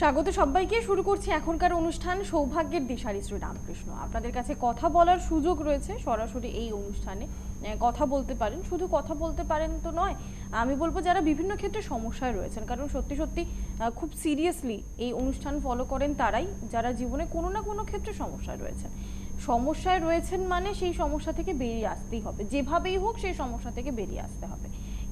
স্বাগত সবাইকে, শুরু করছি এখনকার অনুষ্ঠান সৌভাগ্যের দিশারি শ্রী রামকৃষ্ণ আপনাদের কাছে কথা বলার সুযোগ রয়েছে, সরাসরি এই অনুষ্ঠানে কথা বলতে পারেন। শুধু কথা বলতে পারেন তো নয়, আমি বলব যারা বিভিন্ন ক্ষেত্রে সমস্যায় রয়েছেন, কারণ সত্যি সত্যি খুব সিরিয়াসলি এই অনুষ্ঠান ফলো করেন তারাই, যারা জীবনে কোনো না কোনো ক্ষেত্রে সমস্যায় রয়েছেন। সমস্যায় রয়েছেন মানে সেই সমস্যা থেকে বেরিয়ে আসতেই হবে। যেভাবেই হোক সেই সমস্যা থেকে বেরিয়ে আসতে হবে।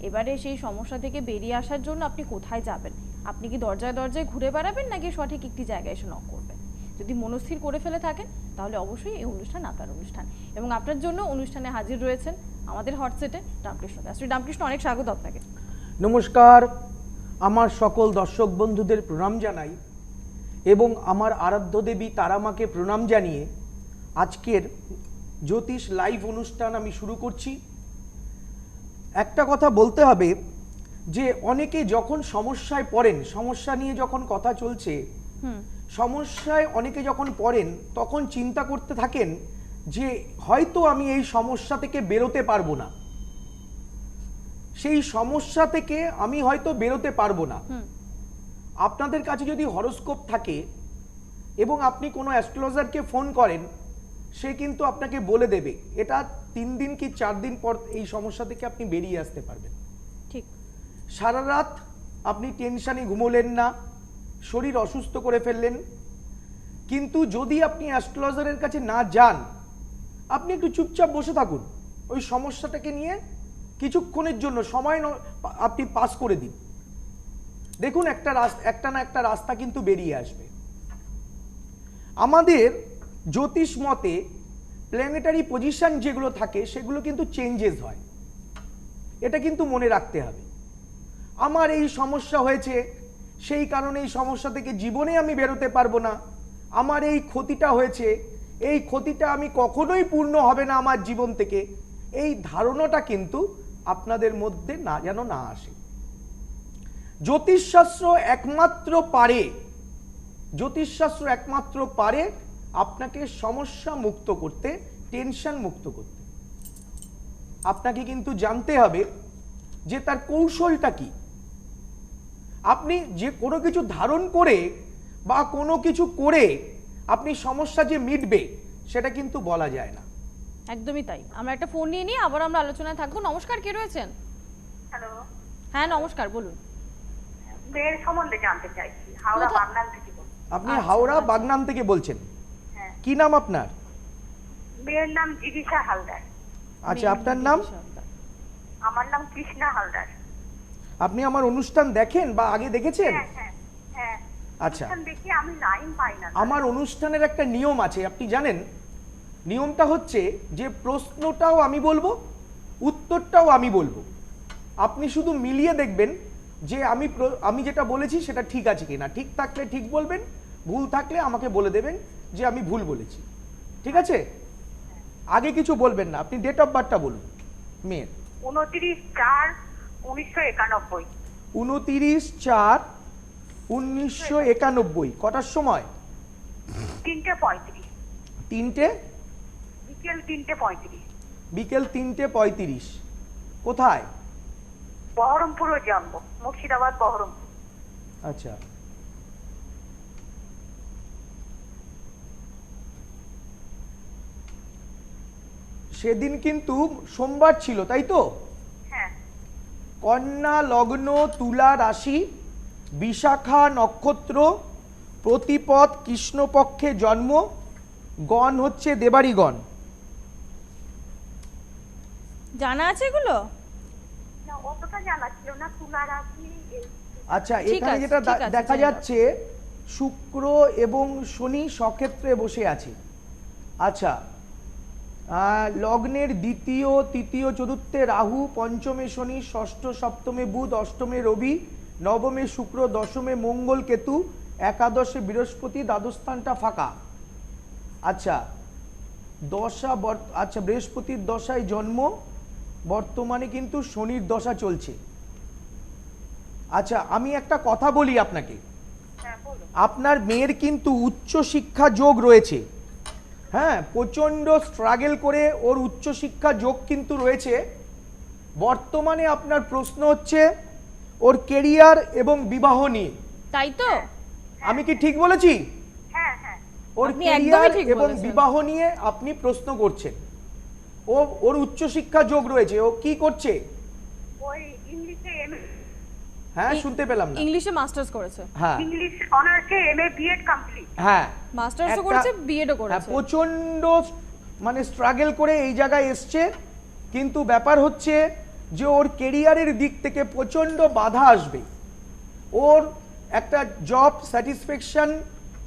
এবারে সেই সমস্যা থেকে বেরিয়ে আসার জন্য আপনি কোথায় যাবেন? আপনি কি দরজায় দরজায় ঘুরে বেড়াবেন নাকি সঠিক একটি জায়গায় এসে নক করবেন? যদি মনস্থির করে ফেলে থাকেন, তাহলে অবশ্যই এই অনুষ্ঠান আপনার অনুষ্ঠান। এবং আপনার জন্য অনুষ্ঠানে হাজির রয়েছেন আমাদের হটসেটে রামকৃষ্ণ। দাস শ্রী রামকৃষ্ণ, অনেক স্বাগত আপনাকে। নমস্কার। আমার সকল দর্শক বন্ধুদের প্রণাম জানাই এবং আমার আরাধ্য দেবী তারামাকে প্রণাম জানিয়ে আজকের জ্যোতিষ লাইভ অনুষ্ঠান আমি শুরু করছি। একটা কথা বলতে হবে যে অনেকে যখন সমস্যায় পড়েন সমস্যা নিয়ে যখন কথা চলছে সমস্যায় অনেকে যখন পড়েন তখন চিন্তা করতে থাকেন যে হয়তো আমি এই সমস্যা থেকে বেরোতে পারব না। সেই সমস্যা থেকে আমি হয়তো বেরোতে পারব না। আপনাদের কাছে যদি হরোস্কোপ থাকে এবং আপনি কোনো অ্যাস্ট্রোলজারকে ফোন করেন সে কিন্তু আপনাকে বলে দেবে। এটা তিন দিন কি চার দিন পর এই সমস্যা থেকে আপনি বেরিয়ে আসতে পারবেন। ঠিক। সারা রাত আপনি টেনশানে ঘুমোলেন না শরীর অসুস্থ করে ফেললেন। কিন্তু যদি আপনি অ্যাস্ট্রোলজারের কাছে না যান আপনি একটু চুপচাপ বসে থাকুন। ওই সমস্যাটাকে নিয়ে কিছুক্ষণের জন্য সময় আপনি পাস করে দিন। দেখুন একটা রাস্তা একটা না একটা রাস্তা কিন্তু বেরিয়ে আসবে। আমাদের জ্যোতিষ মতে প্ল্যানেটারি পজিশন যেগুলো থাকে, সেগুলো কিন্তু চেঞ্জেস হয়। এটা কিন্তু মনে রাখতে হবে। আমার এই সমস্যা হয়েছে, সেই কারণে এই সমস্যা থেকে জীবনে আমি বেরোতে পারব না। আমার এই ক্ষতিটা হয়েছে, এই ক্ষতিটা আমি কখনোই পূর্ণ হবে না আমার জীবন থেকে। এই ধারণাটা কিন্তু আপনাদের মধ্যে না, যেন না আসে। জ্যোতিষশাস্ত্র একমাত্র পারে, জ্যোতিষশাস্ত্র একমাত্র পারে আপনাকে সমস্যা মুক্ত করতে টেনশন মুক্ত করতে। আপনাকে কিন্তু জানতে হবে যে তার কৌশলটা কি। আপনি যে কোনো কিছু ধারণ করে বা কোনো কিছু করে আপনি সমস্যা যে মিটবে সেটা কিন্তু বলা যায় না। একদমই তাই। আমরা একটা ফোন নিয়ে নিয়ে আবার আমরা আলোচনায় থাকব। নমস্কার কে রয়েছেন? হ্যালো হ্যাঁ নমস্কার বলুন। মেয়ের সম্বন্ধে জানতে চাইছি হাওড়া বাগনান থেকে। আপনি হাওড়া। বাগনান থেকে বলছেন। হ্যাঁ কি নাম আপনার? মেয়ের নাম জিগিসা হালদার। আচ্ছা আপনার নাম? আমার নাম কৃষ্ণা হালদার। আপনি আমার অনুষ্ঠান দেখেন বা আগে দেখেছেন? হ্যাঁ হ্যাঁ হ্যাঁ। আচ্ছা। দেখি আমি লাইন পাই না। আমার অনুষ্ঠানের একটা নিয়ম আছে আপনি জানেন? নিয়মটা হচ্ছে যে প্রশ্নটাও আমি বলব উত্তরটাও আমি বলব। আপনি শুধু মিলিয়ে দেখবেন যে আমি আমি যেটা বলেছি সেটা ঠিক আছে কিনা। ঠিক থাকলে ঠিক বলবেন ভুল থাকলে আমাকে বলে দেবেন। যে আমি ভুল বলেছি। ঠিক আছে? আগে কিছু বলবেন না আপনি ডেট অফ বার্থটা বলুন মেয়ের। উনত্রিশ চার উনিশশো একানব্বই। উনতিরিশ চার উনিশশো একানব্বই কটার সময়? তিনটে পঁয়ত্রিশ। তিনটে? বিকেল তিনটে পঁয়ত্রিশ। বিকেল তিনটে পঁয়ত্রিশ। কোথায়? বহরমপুরও জন্ম মুর্শিদাবাদ বহরমপুর। আচ্ছা। সেদিন কিন্তু সোমবার ছিল তাই তো? হ্যাঁ। কন্যা লগ্ন তুলা রাশি বিশাখা নক্ষত্র প্রতিপদ কৃষ্ণপক্ষে জন্ম গণ হচ্ছে দেবাড়িগণ জানা আছে এগুলো? না অতটা জানা ছিল না তুলা রাশি এই আচ্ছা এখানে যেটা দেখা যাচ্ছে শুক্র এবং শনি সক্ষেত্রে বসে আছে। আচ্ছা লগ্নের দ্বিতীয় তৃতীয় চতুর্থে রাহু পঞ্চমে শনি ষষ্ঠ সপ্তমে বুধ অষ্টমে রবি নবমে শুক্র দশমে মঙ্গল কেতু একাদশে বৃহস্পতি দ্বাদস্থানটা ফাঁকা। আচ্ছা দশা আচ্ছা বৃহস্পতির দশায় জন্ম বর্তমানে কিন্তু শনির দশা চলছে। আচ্ছা আমি একটা কথা বলি আপনাকে। হ্যাঁ আপনার মেয়ের কিন্তু উচ্চ শিক্ষা যোগ রয়েছে। হ্যাঁ প্রচণ্ড স্ট্রাগেল করে ওর উচ্চশিক্ষা যোগ কিন্তু রয়েছে। বর্তমানে আপনার প্রশ্ন হচ্ছে ওর কেরিয়ার এবং বিবাহ নিয়ে। তাই তো? আমি কি ঠিক বলেছি? হ্যাঁ হ্যাঁ। ওর কেরিয়ার ঠিক এবং বিবাহ নিয়ে আপনি প্রশ্ন করছেন। ও ওর উচ্চশিক্ষা যোগ রয়েছে। ও কি করছে? ওই হ্যাঁ শুনতে পেলাম না। ইংলিশে মাস্টার্স করেছে। হ্যাঁ। ইংলিশ অনার্সে এম এ বিএড কমপ্লিট। হ্যাঁ। মাস্টার্সও করেছে বিএডও হ্যাঁ করেছে প্রচণ্ড মানে স্ট্রাগল করে এই জায়গায় এসছে। কিন্তু ব্যাপার হচ্ছে যে ওর কেরিয়ারের দিক থেকে প্রচণ্ড বাধা আসবে। ওর একটা জব স্যাটিসফ্যাকশন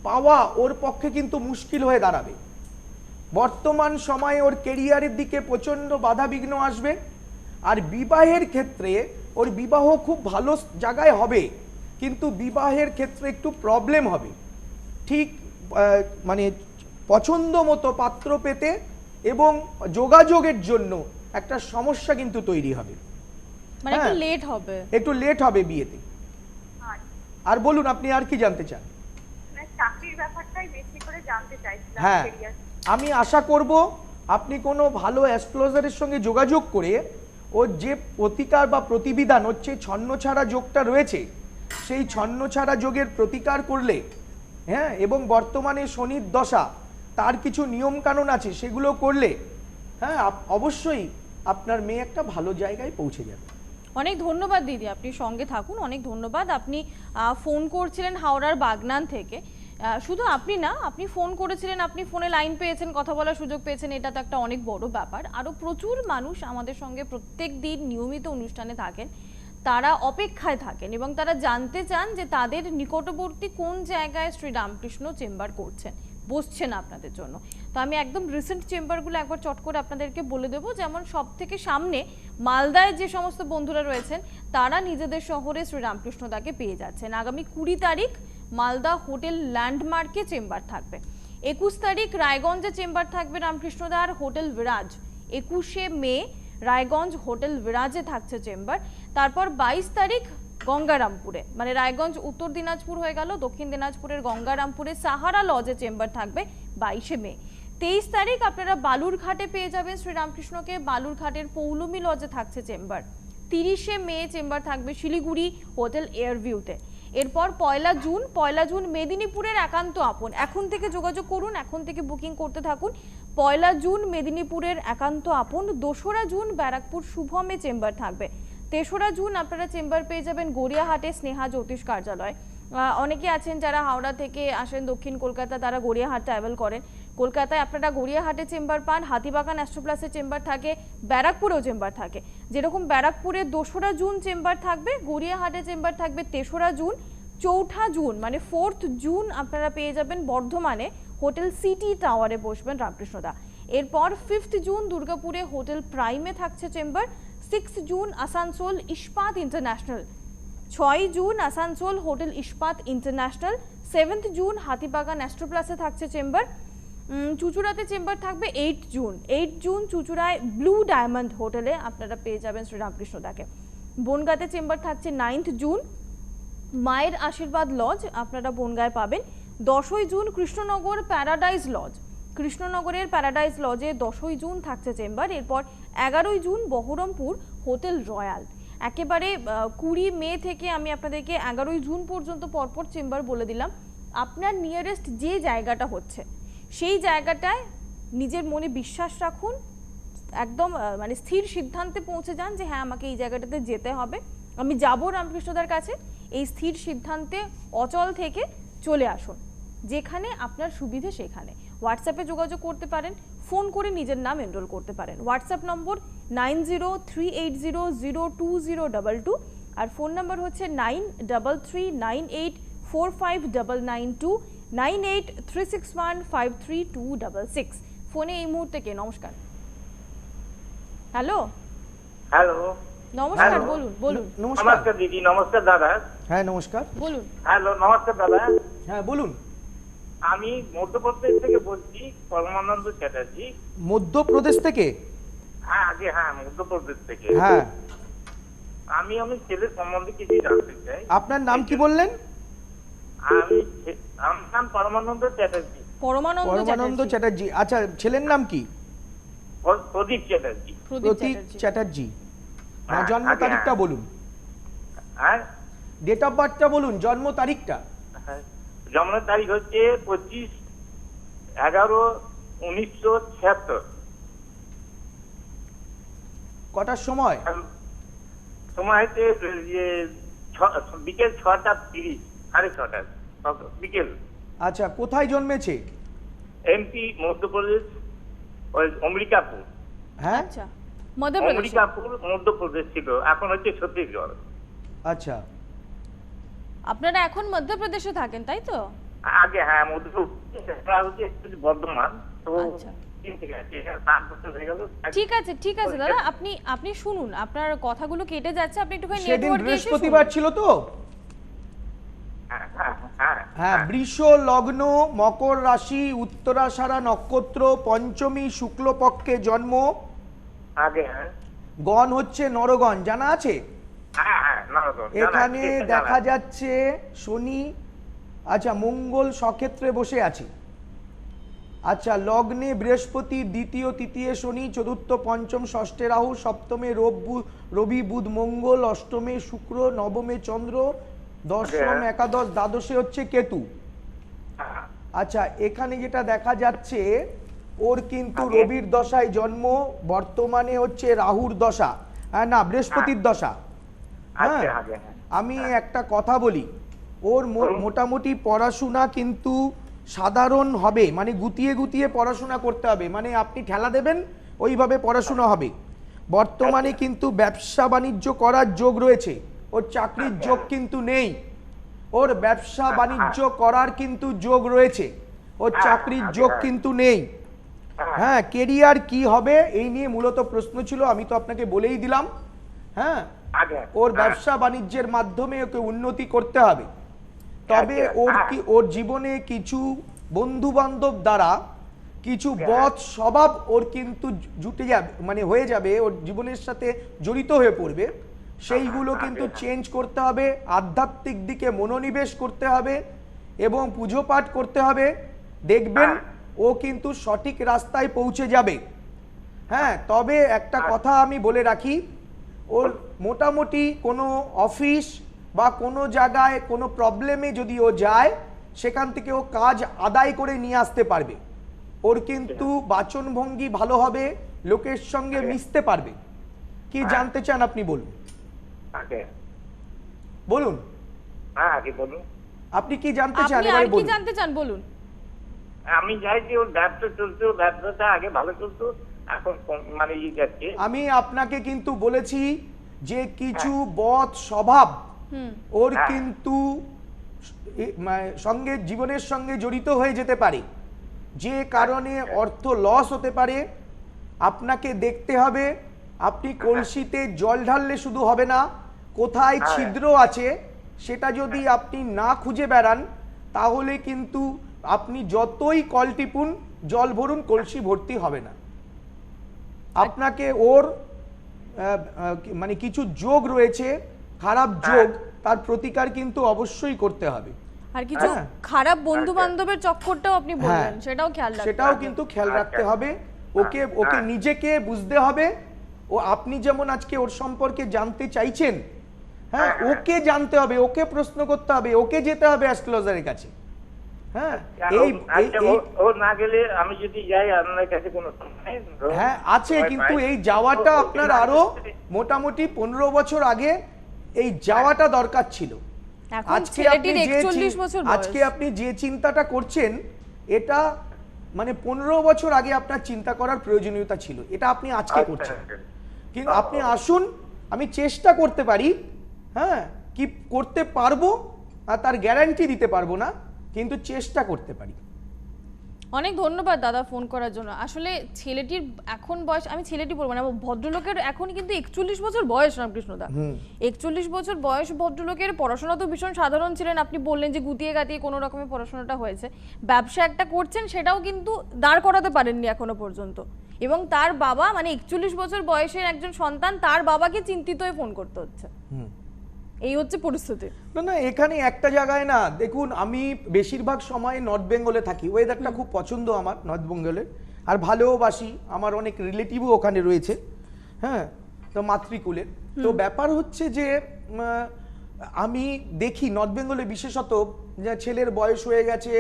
পাওয়া ওর পক্ষে কিন্তু মুশকিল হয়ে দাঁড়াবে। বর্তমান সময়ে ওর কেরিয়ারের দিকে প্রচণ্ড বাধা বিঘ্ন আসবে। আর বিবাহের ক্ষেত্রে ওর বিবাহ খুব ভালো জায়গায় হবে কিন্তু বিবাহের ক্ষেত্রে একটু প্রবলেম হবে। ঠিক মানে পছন্দ মতো পাত্র পেতে এবং যোগাযোগের জন্য একটা সমস্যা কিন্তু তৈরি হবে। মানে একটু হ্যাঁ। লেট হবে। একটু লেট হবে বিয়েতে। আর বলুন আপনি আর কি জানতে চান? মানে চাকরির ব্যাপারটাই বেশি করে জানতে চাইছিলাম হ্যাঁ। আমি আশা করব আপনি কোনো ভালো অ্যাস্ট্রোলজারের সঙ্গে যোগাযোগ করে ওর যে প্রতিকার বা প্রতিবিধান হচ্ছে ছন্ন ছাড়া যোগটা রয়েছে, সেই ছন্ন ছাড়া যোগের প্রতিকার করলে হ্যাঁ এবং বর্তমানে শনির দশা, তার কিছু নিয়ম কানুন আছে, সেগুলো করলে হ্যাঁ অবশ্যই আপনার মেয়ে একটা ভালো জায়গায় পৌঁছে যাবে। অনেক ধন্যবাদ দিদি, আপনি সঙ্গে থাকুন, অনেক ধন্যবাদ। আপনি ফোন করছিলেন হাওড়ার বাগনান থেকে। শুধু আপনি না, আপনি ফোন করেছিলেন, আপনি ফোনে লাইন পেয়েছেন, কথা বলার সুযোগ পেয়েছেন, এটা তো একটা অনেক বড় ব্যাপার। আরও প্রচুর মানুষ আমাদের সঙ্গে প্রত্যেক দিন নিয়মিত অনুষ্ঠানে থাকেন। তারা অপেক্ষায় থাকেন এবং তারা জানতে চান যে তাদের নিকটবর্তী কোন জায়গায় শ্রী রামকৃষ্ণ চেম্বার করছেন, বসছেন আপনাদের জন্য। তো আমি একদম রিসেন্ট চেম্বারগুলো একবার চট করে আপনাদেরকে বলে দেবো, যেমন সব থেকে সামনে মালদায় যে সমস্ত বন্ধুরা রয়েছেন, তারা নিজেদের শহরে শ্রী রামকৃষ্ণদাকে পেয়ে যাচ্ছেন। আগামী কুড়ি তারিখ মালদা হোটেল ল্যান্ডমার্কে চেম্বার থাকবে। একুশ তারিখ রায়গঞ্জে চেম্বার থাকবে রামকৃষ্ণদার হোটেল বিরাজ। একুশে মে রায়গঞ্জ হোটেল বিরাজে থাকছে চেম্বার। তারপর বাইশ তারিখ গঙ্গারামপুরে মানে রায়গঞ্জ উত্তর দিনাজপুর হয়ে গেল, দক্ষিণ দিনাজপুরের গঙ্গারামপুরে সাহারা লজে চেম্বার থাকবে বাইশে মে। তেইশ তারিখ আপনারা বালুরঘাটে পেয়ে যাবেন শ্রীরামকৃষ্ণকে, বালুরঘাটের পৌলমী লজে থাকছে চেম্বার। তিরিশে মে চেম্বার থাকবে শিলিগুড়ি হোটেল এয়ারভিউতে। এরপর পয়লা জুন পয়লা জুন মেদিনীপুরের একান্ত আপন। এখন থেকে যোগাযোগ করুন, এখন থেকে বুকিং করতে থাকুন। পয়লা জুন মেদিনীপুরের একান্ত আপন, দোসরা জুন ব্যারাকপুর শুভমে চেম্বার থাকবে। তেসরা জুন আপনারা চেম্বার পেয়ে যাবেন গড়িয়াহাটে স্নেহা জ্যোতিষ কার্যালয়। অনেকে আছেন যারা হাওড়া থেকে আসেন, দক্ষিণ কলকাতা, তারা গড়িয়াহাট ট্রাভেল করেন। কলকাতায় আপনারা গড়িয়াহাটে চেম্বার পান, হাতিবাগান অ্যাস্ট্রোপ্লাসের চেম্বার থাকে, ব্যারাকপুরেও চেম্বার থাকে। যেরকম ব্যারাকপুরে দোসরা জুন চেম্বার থাকবে, গড়িয়াহাটে চেম্বার থাকবে তেসরা জুন, চৌঠা জুন মানে ফোর্থ জুন আপনারা পেয়ে যাবেন বর্ধমানে হোটেল সিটি টাওয়ারে বসবেন রামকৃষ্ণদা এরপর ফিফথ জুন দুর্গাপুরে হোটেল প্রাইমে থাকছে chamber six June Asansol Ispat International, ছয় June Asansol hotel Ispat International seventh June Hatibagan অ্যাস্ট্রোপ্লাসে থাকছে চেম্বার চুচুড়াতে চেম্বার থাকবে এইট জুন। এইট জুন চুচুড়ায় ব্লু ডায়মন্ড হোটেলে আপনারা পেয়ে যাবেন শ্রীরামকৃষ্ণদাকে বনগাঁতে চেম্বার থাকছে নাইন্থ জুন। মায়ের আশীর্বাদ লজ আপনারা বনগায় পাবেন। দশই জুন কৃষ্ণনগর প্যারাডাইজ লজ। কৃষ্ণনগরের প্যারাডাইজ লজে দশই জুন থাকছে চেম্বার। এরপর এগারোই জুন বহরমপুর হোটেল রয়্যাল। একেবারে কুড়ি মে থেকে আমি আপনাদেরকে এগারোই জুন পর্যন্ত পরপর চেম্বার বলে দিলাম। আপনার নিয়ারেস্ট যে জায়গাটা হচ্ছে সেই জায়গাটায় নিজের মনে বিশ্বাস রাখুন, একদম মানে স্থির সিদ্ধান্তে পৌঁছে যান যে হ্যাঁ আমাকে এই জায়গাটাতে যেতে হবে। আমি যাব রামকৃষ্ণদার কাছে, এই স্থির সিদ্ধান্তে অচল থেকে চলে আসুন। যেখানে আপনার সুবিধে সেখানে। হোয়াটসঅ্যাপে যোগাযোগ করতে পারেন, ফোন করে নিজের নাম এনরোল করতে পারেন। WhatsApp number nine zero three eight zero zero two zero double two আর ফোন নাম্বার হচ্ছে nine double three nine eight four five double nine two. Nine eight three six one five three two double six. ফোনে এই মুহূর্তে কে? নমস্কার। Hello? Hello. নমস্কার বলুন বলুন। নমস্কার। দিদি নমস্কার দাদা। হ্যাঁ নমস্কার। বলুন। হ্যালো নমস্কার দাদা। হ্যাঁ বলুন। আমি মধ্যপ্রদেশ থেকে বলছি পরমানন্দ চ্যাটার্জি। মধ্যপ্রদেশ থেকে? হ্যাঁ আগে হ্যাঁ মধ্যপ্রদেশ থেকে। হ্যাঁ। আমি আমি ছেলের সম্বন্ধে কিছু জানতে চাই। আপনার নাম কি বললেন? আমি আমার নাম পরমানন্দ চ্যাটার্জি। পরমানন্দ আচ্ছা ছেলের নাম কি? প্রদীপ চ্যাটার্জি। প্রদীপ চ্যাটার্জি। চ্যাটার্জি। হ্যাঁ হ্যাঁ, জন্ম তারিখটা হ্যাঁ। বলুন। ডেট অফ বার্থটা বলুন জন্ম তারিখটা। জন্মের তারিখ হচ্ছে পঁচিশ এগারো উনিশশো ছিয়াত্তর। কটার সময়? সময় হচ্ছে বিকেল ছটা তিরিশ সাড়ে ছটা বিকেল। আচ্ছা কোথায় জন্মেছে? এমপি মধ্যপ্রদেশ অমরিকাপুর হ্যাঁ? আচ্ছা মধ্যপ্রদেশ? অমরিকাপুর মধ্যপ্রদেশ ছিল এখন হচ্ছে ছত্তিশগড়। আচ্ছা। আপনারা এখন মধ্যপ্রদেশে থাকেন তাই তো? আগে হ্যাঁ মধ্যপ্রদেশ বর্ধমান তো আচ্ছা। ঠিক আছে সাত বছর হয়ে গেল। ঠিক আছে দাদা আপনি আপনি শুনুন আপনার কথাগুলো কেটে যাচ্ছে আপনি একটুখানি নেটওয়ার্কে বৃহস্পতিবার ছিল তো? হ্যাঁ হ্যাঁ। বৃষ লগ্ন মকর রাশি উত্তরাষাঢ়া নক্ষত্র পঞ্চমী শুক্লপক্ষে জন্ম। আগে হ্যাঁ। গণ হচ্ছে নরগণ জানা আছে? হ্যাঁ এখানে দেখা যাচ্ছে শনি আচ্ছা মঙ্গল সক্ষেত্রে বসে আছে। আচ্ছা লগ্নে বৃহস্পতি দ্বিতীয় তৃতীয় শনি চতুর্থ পঞ্চম ষষ্ঠে রাহু সপ্তমে রবি বুধ মঙ্গল অষ্টমে শুক্র নবমে চন্দ্র দশম একাদশ দ্বাদশে হচ্ছে কেতু। হ্যাঁ, আচ্ছা এখানে যেটা দেখা যাচ্ছে ওর কিন্তু রবির দশায় জন্ম বর্তমানে হচ্ছে রাহুর দশা। হ্যাঁ না বৃহস্পতির দশা। হ্যাঁ আগে আগে হ্যাঁ। আমি একটা কথা বলি ওর মোটামুটি পড়াশোনা কিন্তু সাধারণ হবে মানে গুতিয়ে গুতিয়ে পড়াশোনা করতে হবে। মানে আপনি ঠেলা দেবেন ওইভাবে পড়াশোনা হবে। বর্তমানে কিন্তু ব্যবসা বাণিজ্য করার যোগ রয়েছে। ওর চাকরির যোগ কিন্তু নেই। ওর ব্যবসা বাণিজ্য করার কিন্তু যোগ রয়েছে। ওর চাকরির যোগ কিন্তু নেই। হ্যাঁ কেরিয়ার কি হবে এই নিয়ে মূলত প্রশ্ন ছিল আমি তো আপনাকে বলেই দিলাম। হ্যাঁ ওর হ্যাঁ, ব্যবসা বাণিজ্যের মাধ্যমে ওকে উন্নতি করতে হবে। তবে ওর হ্যাঁ। কি ওর জীবনে কিছু বন্ধু বান্ধব দ্বারা কিছু হ্যাঁ। বদ স্বভাব ওর কিন্তু জুটে যাবে মানে হয়ে যাবে ওর জীবনের সাথে জড়িত হয়ে পড়বে। সেইগুলো কিন্তু। চেঞ্জ করতে হবে আধ্যাত্মিক দিকে মনোনিবেশ করতে হবে এবং পুজো পাঠ করতে হবে। দেখবেন হ্যাঁ। ও কিন্তু সঠিক রাস্তায় পৌঁছে যাবে। হ্যাঁ তবে একটা কথা আমি বলে রাখি ওর মোটামুটি কোনো অফিস বা কোনো জায়গায় কোনো প্রবলেমে যদি ও যায় সেখান থেকে ও কাজ আদায় করে নিয়ে আসতে পারবে। ওর কিন্তু বাচনভঙ্গি ভালো হবে লোকের সঙ্গে মিশতে পারবে। কি জানতে চান আপনি বলুন। বলুন। হ্যাঁ আগে বলুন। আপনি কি জানতে চান? এবারে কি বলুন। জানতে চান? বলুন। আমি চাই যে ওর ব্যবসা চলছে ওর ব্যবসাটা আগে ভালো চলতো এখন মানে ইয়ে যাচ্ছে। আমি আপনাকে কিন্তু বলেছি যে কিছু বদ স্বভাব ওর হ্যাঁ। কিন্তু মানে সঙ্গে জীবনের সঙ্গে জড়িত হয়ে যেতে পারে। যে কারণে অর্থ লস হতে পারে। আপনাকে দেখতে হবে। আপনি কলসিতে জল ঢাললে শুধু হবে না কোথায় হ্যাঁ। ছিদ্র আছে সেটা যদি আপনি না খুঁজে বেড়ান তাহলে কিন্তু আপনি যতই কল টিপুন জল ভরুন কলসি ভর্তি হবে না। আপনাকে ওর মানে কিছু যোগ রয়েছে খারাপ যোগ তার প্রতিকার কিন্তু অবশ্যই করতে হবে। আর কিছু হ্যাঁ। খারাপ বন্ধু বান্ধবের চক্করটাও আপনি বললেন সেটাও খেয়াল রাখবেন সেটাও কিন্তু খেয়াল রাখতে হবে। ওকে ওকে হ্যাঁ। নিজেকে বুঝতে হবে। ও আপনি যেমন আজকে ওর সম্পর্কে জানতে চাইছেন হ্যাঁ হ্যাঁ, হ্যাঁ। ওকে জানতে হবে ওকে প্রশ্ন করতে হবে ওকে যেতে হবে অ্যাস্ট্রোলজারের কাছে। হ্যাঁ এই এই- আচ্ছা, এই ও- ও না গেলে আমি যদি যাই আপনার কাছে কোনো হ্যাঁ আছে কিন্তু এই যাওয়াটা ও- ও- আপনার আরও মোটামুটি পনেরো বছর আগে এই যাওয়াটা দরকার ছিল। আজকে আপনি যে আজকে আপনি যে চিন্তাটা করছেন এটা মানে পনেরো বছর আগে আপনার চিন্তা করার প্রয়োজনীয়তা ছিল। এটা আপনি আজকে আচ্ছা, করছেন। আচ্ছা। কিন্তু আপনি আসুন আমি চেষ্টা করতে পারি হ্যাঁ কি করতে পারব আর তার গ্যারান্টি দিতে পারব না কিন্তু চেষ্টা করতে পারি। অনেক ধন্যবাদ দাদা ফোন করার জন্য। আসলে ছেলেটির এখন বয়স আমি ছেলেটি বলব না ভদ্রলোকের এখন কিন্তু একচল্লিশ বছর বয়স রামকৃষ্ণ দা। একচল্লিশ বছর বয়স ভদ্রলোকের পড়াশোনা তো ভীষণ সাধারণ ছিলেন আপনি বললেন যে গুতিয়ে গাতিয়ে কোনো রকমের পড়াশোনাটা হয়েছে। ব্যবসা একটা করছেন সেটাও কিন্তু দাঁড় করাতে পারেননি এখনও পর্যন্ত। এবং তার বাবা মানে একচল্লিশ বছর বয়সের একজন সন্তান তার বাবাকে চিন্তিত হয়ে ফোন করতে হচ্ছে। এই হচ্ছে পরিস্থিতি। না না এখানে একটা জায়গায় না দেখুন আমি বেশিরভাগ সময় নর্থ বেঙ্গলে থাকি। ওয়েদারটা খুব পছন্দ আমার নর্থ বেঙ্গলে আর ভালোবাসি আমার অনেক রিলেটিভও ওখানে রয়েছে। হ্যাঁ তো মাতৃকুলের। তো ব্যাপার হচ্ছে যে আমি দেখি নর্থ বেঙ্গলে বিশেষত যে ছেলের বয়স হয়ে গেছে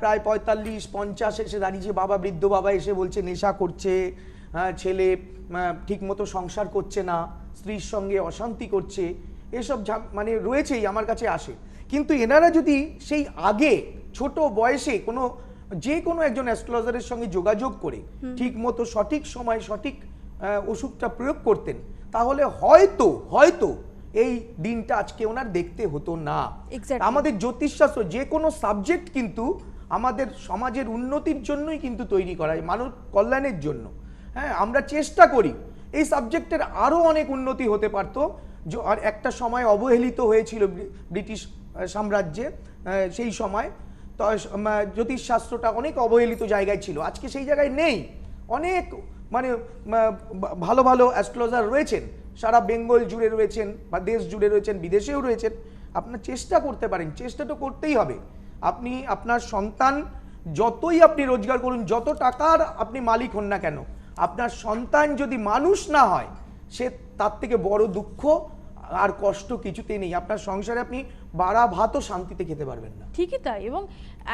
প্রায় পঁয়তাল্লিশ পঞ্চাশ এসে দাঁড়িয়েছে বাবা বৃদ্ধ বাবা এসে বলছে নেশা করছে। ছেলে ঠিক মতো সংসার করছে না স্ত্রীর সঙ্গে অশান্তি করছে। এসব মানে রয়েছেই আমার কাছে আসে। কিন্তু এনারা যদি সেই আগে ছোট বয়সে কোনো যে কোনো একজন অ্যাস্ট্রোলজারের সঙ্গে যোগাযোগ করে ঠিক মতো সঠিক সময় সঠিক ওষুধটা প্রয়োগ করতেন তাহলে হয়তো হয়তো এই দিনটা আজকে ওনার দেখতে হতো না। আমাদের জ্যোতিষশাস্ত্র যে কোনো সাবজেক্ট কিন্তু আমাদের সমাজের উন্নতির জন্যই কিন্তু তৈরি করা হয় মানব কল্যাণের জন্য। হ্যাঁ আমরা চেষ্টা করি এই সাবজেক্টের আরও অনেক উন্নতি হতে পারতো আর একটা সময় অবহেলিত হয়েছিল ব্রিটিশ সাম্রাজ্যে সেই সময়। তো জ্যোতিষশাস্ত্রটা অনেক অবহেলিত জায়গায় ছিল। আজকে সেই জায়গায় নেই। অনেক মানে ভালো ভালো অ্যাস্ট্রোলজার রয়েছেন। সারা বেঙ্গল জুড়ে রয়েছেন বা দেশ জুড়ে রয়েছেন, বিদেশেও রয়েছেন। আপনার চেষ্টা করতে পারেন। চেষ্টা তো করতেই হবে। আপনি, আপনার সন্তান যতই আপনি রোজগার করুন, যত টাকার আপনি মালিক হন না কেন, আপনার সন্তান যদি মানুষ না হয়, সে তার থেকে বড় দুঃখ আর কষ্ট কিছুতেই নেই। আপনার সংসারে আপনি বাড়া ভাতও শান্তিতে খেতে পারবেন না। ঠিকই তাই এবং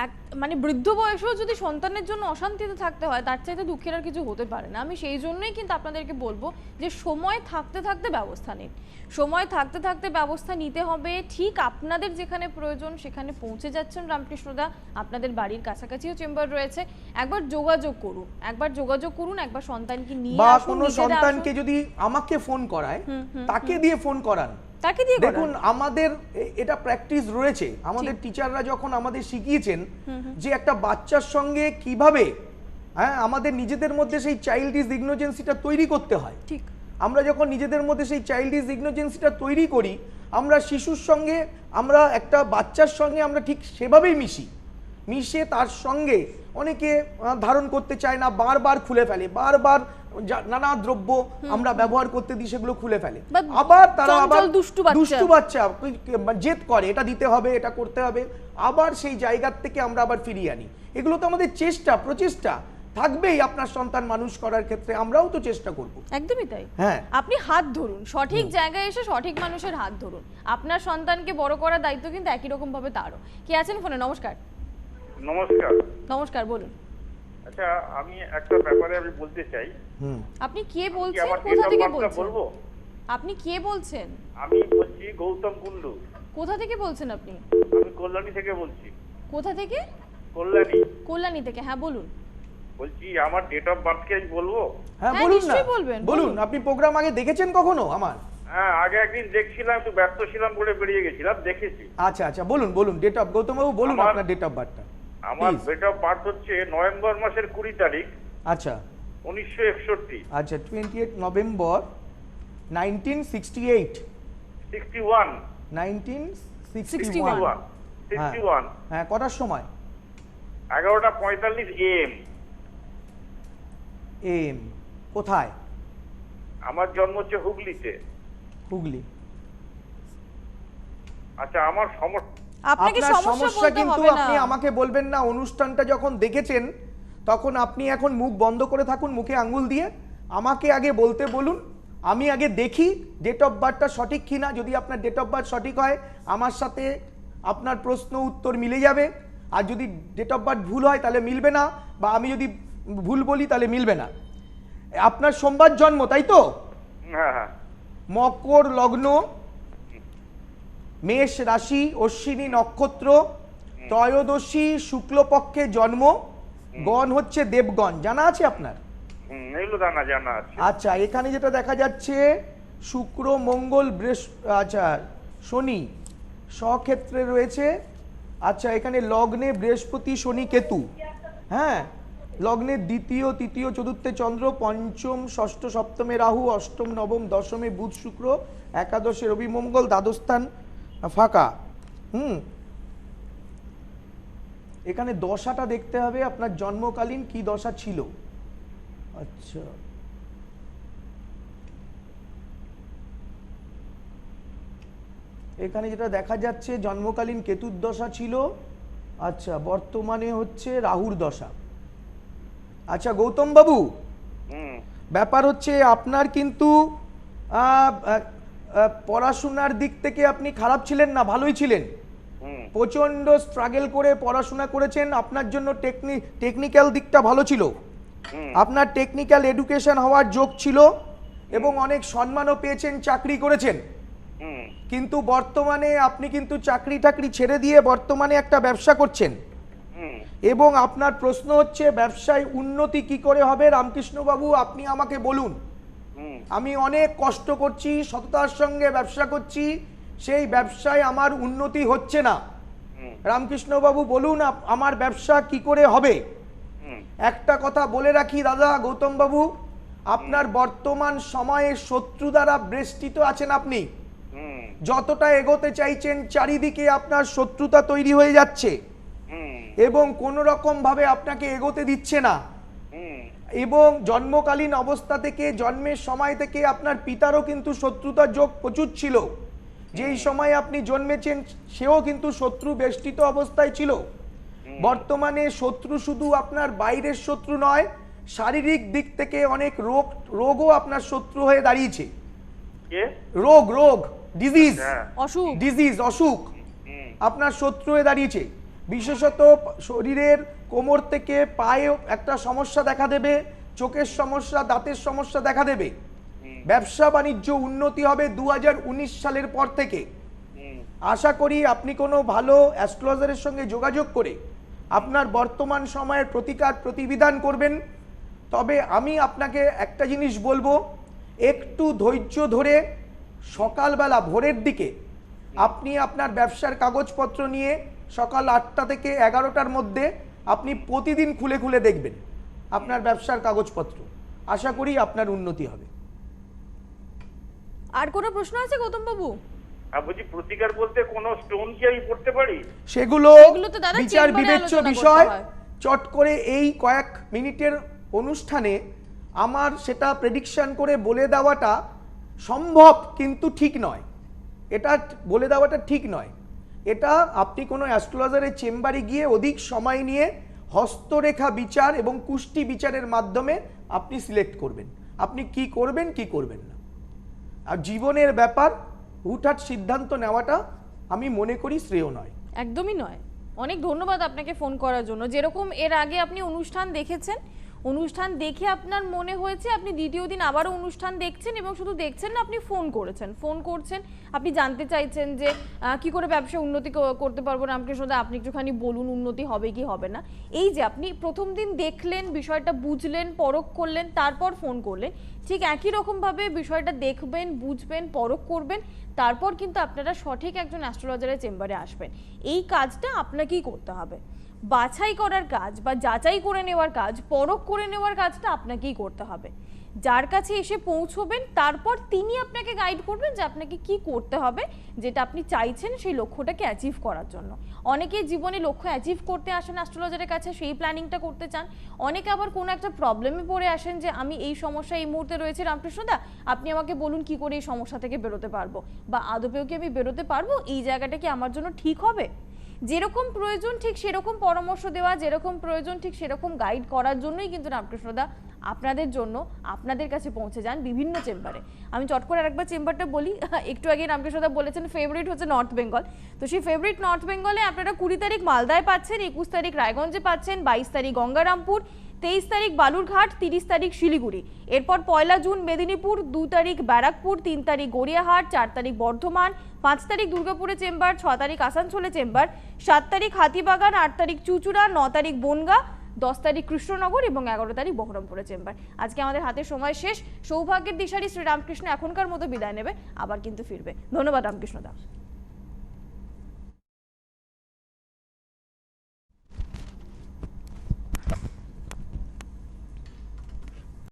এক মানে বৃদ্ধ বয়সেও যদি সন্তানের জন্য অশান্তিতে থাকতে হয় তার চাইতে দুঃখের আর কিছু হতে পারে না। আমি সেই জন্যই কিন্তু আপনাদেরকে বলব যে সময় থাকতে থাকতে ব্যবস্থা নিন। সময় থাকতে থাকতে ব্যবস্থা নিতে হবে। ঠিক আপনাদের যেখানে প্রয়োজন সেখানে পৌঁছে যাচ্ছেন রামকৃষ্ণদা। আপনাদের বাড়ির কাছাকাছিও চেম্বার রয়েছে। একবার যোগাযোগ করুন। একবার যোগাযোগ করুন একবার সন্তানকে নিয়ে বা কোনো সন্তানকে যদি আমাকে ফোন করায় তাকে দিয়ে ফোন করান। তাকে দিয়ে দেখুন আমাদের এটা প্র্যাকটিস রয়েছে। আমাদের টিচাররা যখন আমাদের শিখিয়েছেন যে একটা বাচ্চার সঙ্গে কীভাবে হ্যাঁ আমাদের নিজেদের মধ্যে সেই চাইল্ড ইজ ইগনোজেন্সিটা তৈরি করতে হয়। ঠিক। আমরা যখন নিজেদের মধ্যে সেই চাইল্ড ইজ ইগনোজেন্সিটা তৈরি করি আমরা শিশুর সঙ্গে আমরা একটা বাচ্চার সঙ্গে আমরা ঠিক সেভাবেই মিশি। মিশে তার সঙ্গে অনেকে ধারণ করতে চায় না বারবার খুলে ফেলে বারবার নানা দ্রব্য আমরা ব্যবহার করতে দিই সেগুলো খুলে ফেলে। আবার তারা আবার দুষ্টু বাচ্চা। দুষ্টু বাচ্চা জেদ করে এটা দিতে হবে এটা করতে হবে। আবার সেই জায়গার থেকে আমরা আবার ফিরিয়ে আনি। এগুলো তো আমাদের চেষ্টা প্রচেষ্টা। থাকবেই আপনার সন্তান মানুষ করার ক্ষেত্রে আমরাও তো চেষ্টা করব। একদমই তাই। হ্যাঁ। আপনি হাত ধরুন সঠিক জায়গায় এসে সঠিক মানুষের হাত ধরুন। আপনার সন্তানকে বড় করার দায়িত্ব কিন্তু একই রকম ভাবে তারও। কি আছেন ফোনে? নমস্কার। নমস্কার। নমস্কার বলুন। আচ্ছা আমি একটা ব্যাপারে আমি বলতে চাই। আপনি কে বলছেন? কোথা থেকে বলছেন? আপনি কে বলছেন? আমি বলছি গৌতম কুন্ডু কোথা থেকে বলছেন আপনি? আমি কল্যাণী থেকে বলছি। কোথা থেকে? কল্যাণী। কল্যাণী থেকে হ্যাঁ বলুন। বলছি আমার ডেট অফ বার্থ কি বলব? হ্যাঁ হ্যাঁ, বলুন না। বলবেন, বলুন। বলুন। আপনি প্রোগ্রাম আগে দেখেছেন কখনো আমার? হ্যাঁ আগে একদিন দেখছিলাম একটু ব্যস্ত ছিলাম বলে বেরিয়ে গেছিলাম দেখেছি। আচ্ছা আচ্ছা বলুন বলুন ডেট অফ গৌতম বাবু বলুন আপনার ডেট অফ বার্থটা আমার অফ বার্থ হচ্ছে নভেম্বর মাসের কুড়ি তারিখ। আচ্ছা। উনিশশো একষট্টি। আচ্ছা twenty eight November nineteen sixty eight sixty one nineteen sixty 61 one sixty one হ্যাঁ কটার সময়? এগারোটা পঁয়তাল্লিশ এম এম কোথায়? আমার জন্ম হচ্ছে হুগলিতে। হুগলি। আচ্ছা আমার সমস্যা আপনার সমস্যা কিন্তু না। আপনি আমাকে বলবেন না অনুষ্ঠানটা যখন দেখেছেন তখন আপনি এখন মুখ বন্ধ করে থাকুন মুখে আঙ্গুল দিয়ে। আমাকে আগে বলতে বলুন আমি আগে দেখি ডেট অফ বার্থটা সঠিক কিনা। যদি আপনার ডেট অফ বার্থ সঠিক হয় আমার সাথে আপনার প্রশ্ন উত্তর মিলে যাবে। আর যদি ডেট অফ বার্থ ভুল হয় তাহলে মিলবে না। বা আমি যদি ভুল বলি তাহলে মিলবে না। আপনার সোমবার জন্ম তাই তো? হ্যাঁ হ্যাঁ। মকর লগ্ন মেষ রাশি অশ্বিনী নক্ষত্র ত্রয়োদশী শুক্লপক্ষে জন্ম গণ হচ্ছে দেবগণ। জানা আছে আপনার? আচ্ছা এখানে যেটা দেখা যাচ্ছে শুক্র মঙ্গল বৃহস্প আচ্ছা শনি স্বক্ষেত্রে রয়েছে। আচ্ছা এখানে লগ্নে বৃহস্পতি শনি কেতু। হ্যাঁ লগ্নের দ্বিতীয় তৃতীয় চতুর্থে চন্দ্র পঞ্চম ষষ্ঠ সপ্তমে রাহু অষ্টম নবম দশমে বুধ শুক্র একাদশে রবি মঙ্গল দ্বাদস্থান ফাঁকা। হুম। এখানে দশাটা দেখতে হবে আপনার জন্মকালীন কি দশা ছিল। আচ্ছা। এখানে যেটা দেখা যাচ্ছে জন্মকালীন কেতুর দশা ছিল। আচ্ছা বর্তমানে হচ্ছে রাহুর দশা। আচ্ছা গৌতম বাবু। ব্যাপার হচ্ছে আপনার কিন্তু পড়াশোনার দিক থেকে আপনি খারাপ ছিলেন না ভালোই ছিলেন। প্রচণ্ড স্ট্রাগল করে পড়াশোনা করেছেন আপনার জন্য টেকনি টেকনিক্যাল দিকটা ভালো ছিল। আপনার টেকনিক্যাল এডুকেশন হওয়ার যোগ ছিল এবং অনেক সম্মানও পেয়েছেন চাকরি করেছেন। কিন্তু বর্তমানে আপনি কিন্তু চাকরি টাকরি ছেড়ে দিয়ে বর্তমানে একটা ব্যবসা করছেন। এবং আপনার প্রশ্ন হচ্ছে ব্যবসায় উন্নতি কি করে হবে? রামকৃষ্ণবাবু আপনি আমাকে বলুন। আমি অনেক কষ্ট করছি সততার সঙ্গে ব্যবসা করছি সেই ব্যবসায় আমার উন্নতি হচ্ছে না। রামকৃষ্ণবাবু বলুন আমার ব্যবসা কি করে হবে? একটা কথা বলে রাখি দাদা গৌতম বাবু আপনার বর্তমান সময়ে শত্রু দ্বারা বেষ্টিত আছেন আপনি। যতটা এগোতে চাইছেন চারিদিকে আপনার শত্রুতা তৈরি হয়ে যাচ্ছে। এবং কোনো রকম ভাবে আপনাকে এগোতে দিচ্ছে না। এবং জন্মকালীন অবস্থা থেকে জন্মের সময় থেকে আপনার পিতারও কিন্তু শত্রুতার যোগ প্রচুর ছিল। যেই সময় আপনি জন্মেছেন সেও কিন্তু শত্রু বেষ্টিত অবস্থায় ছিল। বর্তমানে শত্রু শুধু আপনার বাইরের শত্রু নয় শারীরিক দিক থেকে অনেক রোগ রোগও আপনার শত্রু হয়ে দাঁড়িয়েছে। রোগ রোগ ডিজিজ হ্যাঁ। অসুখ। ডিজিজ অসুখ আপনার শত্রু হয়ে দাঁড়িয়েছে। বিশেষত শরীরের কোমর থেকে পায়ে একটা সমস্যা দেখা দেবে চোখের সমস্যা দাঁতের সমস্যা দেখা দেবে। ব্যবসা বাণিজ্য উন্নতি হবে দু হাজার উনিশ সালের পর থেকে। আশা করি আপনি কোনো ভালো অ্যাস্ট্রোলজারের সঙ্গে যোগাযোগ করে আপনার বর্তমান সময়ের প্রতিকার প্রতিবিধান করবেন। তবে আমি আপনাকে একটা জিনিস বলব একটু ধৈর্য ধরে সকালবেলা ভোরের দিকে আপনি আপনার ব্যবসার কাগজপত্র নিয়ে সকাল আটটা থেকে এগারোটার মধ্যে আপনি প্রতিদিন খুলে খুলে দেখবেন আপনার ব্যবসার কাগজপত্র। আশা করি আপনার উন্নতি হবে। আর কোনো প্রশ্ন আছে গৌতম বাবু? বলছি প্রতিকার বলতে কোনো স্টোন কি আমি পড়তে পারি? সেগুলো বিচার বিবেচ্য বিষয়। চট করে এই কয়েক মিনিটের অনুষ্ঠানে আমার সেটা প্রেডিকশন করে বলে দেওয়াটা সম্ভব কিন্তু ঠিক নয়। এটা বলে দেওয়াটা ঠিক নয়। এটা আপনি কোনো অ্যাস্ট্রোলজারের চেম্বারে গিয়ে অধিক সময় নিয়ে হস্তরেখা বিচার এবং কুষ্টি বিচারের মাধ্যমে আপনি সিলেক্ট করবেন। আপনি কি করবেন কি করবেন না। আর জীবনের ব্যাপার, হুটহাট সিদ্ধান্ত নেওয়াটা আমি মনে করি শ্রেয় নয়। একদমই নয়। অনেক ধন্যবাদ আপনাকে ফোন করার জন্য। যেরকম এর আগে আপনি অনুষ্ঠান দেখেছেন অনুষ্ঠান দেখে আপনার মনে হয়েছে? আপনি দ্বিতীয় দিন আবারও অনুষ্ঠান দেখছেন এবং শুধু দেখছেন না, আপনি ফোন করেছেন। ফোন করছেন, আপনি জানতে চাইছেন যে কি করে ব্যবসা উন্নতি করতে পারব রামকৃষ্ণদা আপনি একটুখানি বলুন উন্নতি হবে কি হবে না। এই যে আপনি প্রথম দিন দেখলেন, বিষয়টা বুঝলেন, পরখ করলেন, তারপর ফোন করলেন। ঠিক একই রকমভাবে বিষয়টা দেখবেন, বুঝবেন, পরখ করবেন, তারপর কিন্তু আপনারা সঠিক একজন অ্যাস্ট্রোলজারের চেম্বারে আসবেন। এই কাজটা আপনাকেই করতে হবে। বাছাই করার কাজ বা যাচাই করে নেওয়ার কাজ, পরখ করে নেওয়ার কাজটা আপনাকেই করতে হবে। যার কাছে এসে পৌঁছবেন, তারপর তিনি আপনাকে গাইড করবেন যে আপনাকে কি করতে হবে, যেটা আপনি চাইছেন সেই লক্ষ্যটাকে অ্যাচিভ করার জন্য। অনেকে জীবনে লক্ষ্য অ্যাচিভ করতে আসেন অ্যাস্ট্রোলজারের কাছে সেই প্ল্যানিংটা করতে চান। অনেকে আবার কোনো একটা প্রবলেমে পড়ে আসেন যে, আমি এই সমস্যা এই মুহূর্তে রয়েছে রামকৃষ্ণদা আপনি আমাকে বলুন কি করে এই সমস্যা থেকে বেরোতে পারব? বা আদপেও কি আমি বেরোতে পারব? এই জায়গাটা কি আমার জন্য ঠিক হবে? যেরকম প্রয়োজন ঠিক সেরকম পরামর্শ দেওয়া, যেরকম প্রয়োজন ঠিক সেরকম গাইড করার জন্যই কিন্তু রামকৃষ্ণদা আপনাদের জন্য আপনাদের কাছে পৌঁছে যান বিভিন্ন চেম্বারে। আমি চট করে আরেকবার চেম্বারটা বলি, একটু আগে রামকৃষ্ণদা বলেছেন ফেভারিট হচ্ছে নর্থ বেঙ্গল তো সেই ফেভারিট নর্থ বেঙ্গলে আপনারা কুড়ি তারিখ মালদায় পাচ্ছেন, একুশ তারিখ রায়গঞ্জে পাচ্ছেন, বাইশ তারিখ গঙ্গারামপুর তেইশ তারিখ বালুরঘাট, তিরিশ তারিখ শিলিগুড়ি। এরপর পয়লা জুন মেদিনীপুর, দু তারিখ ব্যারাকপুর, তিন তারিখ গড়িয়াহাট, চার তারিখ বর্ধমান, পাঁচ তারিখ দুর্গাপুরে চেম্বার, ছ তারিখ আসানসোলে চেম্বার, সাত তারিখ হাতিবাগান, আট তারিখ চুচুড়া, ন তারিখ বনগা, দশ তারিখ কৃষ্ণনগর এবং এগারো তারিখ বহরমপুরে চেম্বার। আজকে আমাদের হাতে সময় শেষ। সৌভাগ্যের দিশারি শ্রীরামকৃষ্ণ এখনকার মতো বিদায় নেবে, আবার কিন্তু ফিরবে। ধন্যবাদ রামকৃষ্ণদা।